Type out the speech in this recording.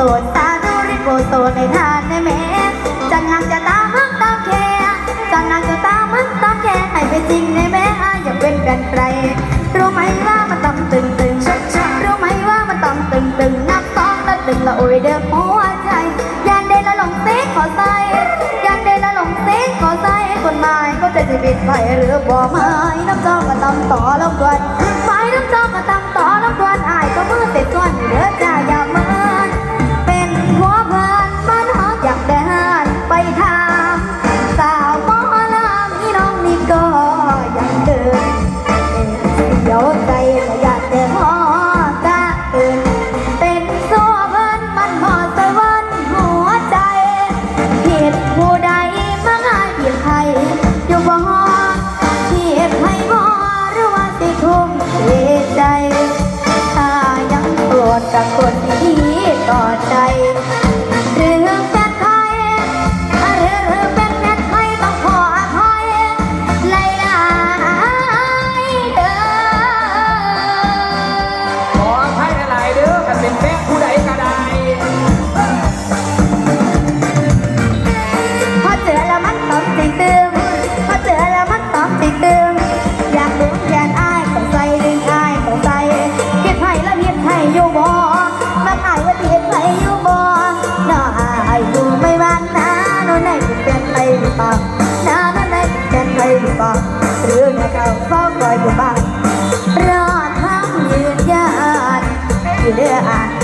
ตตาดูริโกโตในทานในแม่จันหากจะตามมึงตามแค่จันหากจะตามมึงตามแค่ให้เป็นจริงในแม่อย่าเป็นแฟนใครรู้ไหมว่ามันต้องตึงตึงชักชักรู้ไหมว่ามันต้องตึงตึงนับต้องแล้วตึงละโอยเดิมหัวใจยันเดละหลงเซ็กขอใส่ยันเดละหลงเซ็กขอใส่คนหมายก็จะจะปิดไปหรือบ่ไม้น้ำจอกก็ตำต่อแล้วกวนไม้น้ำจอกก็ตำต่อ เดี๋ อ้ายว่าสิเฮ็ดให้อยู่บ่น้ออ้ายดูไม่หวานนะโน่นไหนเป็นแฟนใครหรือเปล่าน้าโน่นไหนเป็นแฟนใครหรือเปล่าหรือแม่เก่าเฝ้าคอยอยู่บ้านรอทำยืนยันอยู่เด้ออาย